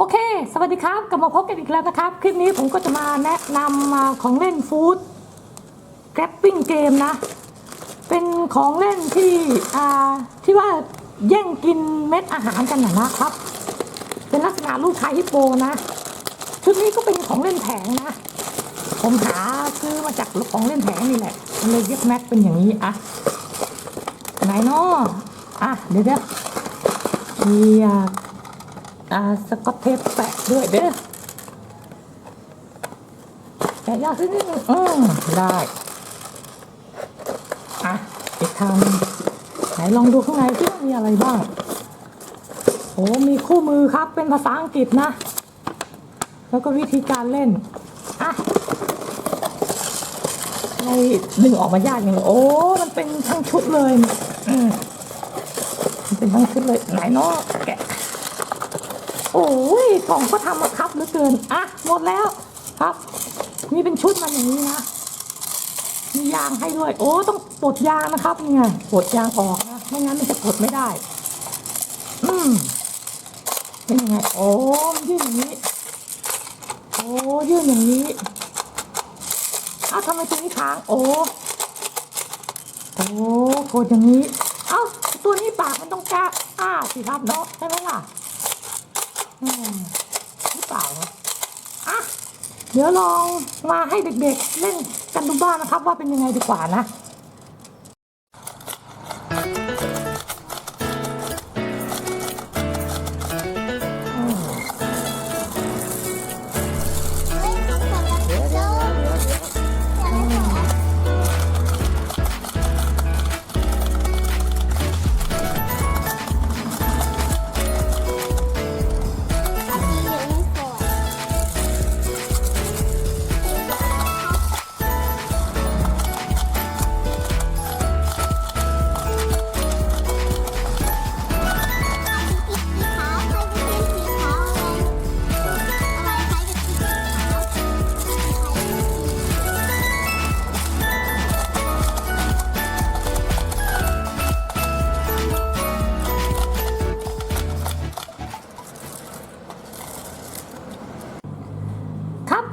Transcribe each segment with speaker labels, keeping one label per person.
Speaker 1: โอเค สวัสดีครับ กลับมาพบกันอีกแล้วนะครับ คลิปนี้ผมก็จะมาแนะนำมาของเล่นฟู้ดแกร็บปิ้งเกมนะ เป็นของเล่นที่ที่ว่าแย่งกินเม็ดอาหารกันนะนะครับ เป็นลักษณะลูกชายฮิปโปนะ ชุดนี้ก็เป็นของเล่นแผงนะ ผมหาซื้อมาจากของเล่นแผงนี่แหละเลยเย็บแม็กเป็นอย่างนี้อะไหนเนาะอะเดี๋ยวเดี๋ยวมี อ่าอ่าสกอตเทปแปะด้วยเด้อแปะยากขึ้นนิดนึงอืมได้อะอีกทางหนึ่งไหนลองดูข้างในที่ว่ามีอะไรบ้างโอ้มีคู่มือครับเป็นภาษาอังกฤษนะ แล้วก็วิธีการเล่นอะให้ดึงออกมายากอย่างเลยโอ้ มันเป็นทั้งชุดเลย อืมมันเป็นทั้งชุดเลยไหนเนาะแกะโอ้ยกล่องก็ทำมาครับเหลือเกิน อะ หมดแล้วครับนี่เป็นชุดมันอย่างนี้นะ มียางให้ด้วย โอ้ ต้องปลดยางนะครับ เนี่ไงปลดยางออกนะ ไม่งั้นมันจะปลดไม่ได้ อืมเป็นยังไง โอ้มันยื่นอย่างนี้ โอ้ยื่นอย่างนี้อ้าวทำไมตรงนี้ค้าง โอ้โอ้กดอย่างนี้ เอ้า ตัวนี้ปากมันต้องกล้าอ้าสิครับเนาะใช่ไหมล่ะ หรือเปล่าอะเดี๋ยวลองมาให้เด็กๆเล่นกันดูบ้างนะครับ ว่าเป็นยังไงดีกว่านะ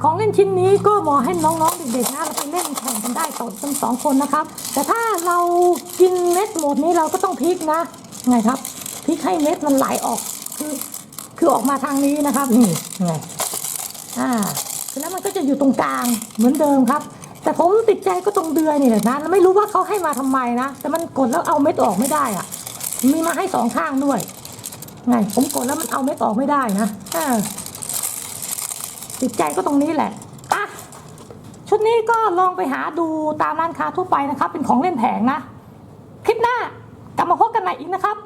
Speaker 1: ของเล่นชิ้นนี้ก็เหมาะให้น้องๆเด็กๆนะเราไปเล่นแข่งกันได้ต่อกันสองคนนะครับ แต่ถ้าเรากินเม็ดหมดนี้เราก็ต้องพลิกนะ ไงครับพลิกให้เม็ดมันไหลออกคือคือออกมาทางนี้นะครับนี่ไงอ่าแล้วมันก็จะอยู่ตรงกลางเหมือนเดิมครับ แต่ผมติดใจก็ตรงเดือยนี่แหละนะไม่รู้ว่าเขาให้มาทำไมนะ แต่มันกดแล้วเอาเม็ดออกไม่ได้อะมีมาให้สองข้างด้วยไงผมกดแล้วมันเอาเม็ดออกไม่ได้นะอ่า ติดใจก็ตรงนี้แหละอะชุดนี้ก็ลองไปหาดูตามร้านค้าทั่วไปนะครับ เป็นของเล่นแผงนะ คลิปหน้ากลับมาพบกันใหม่อีกนะครับ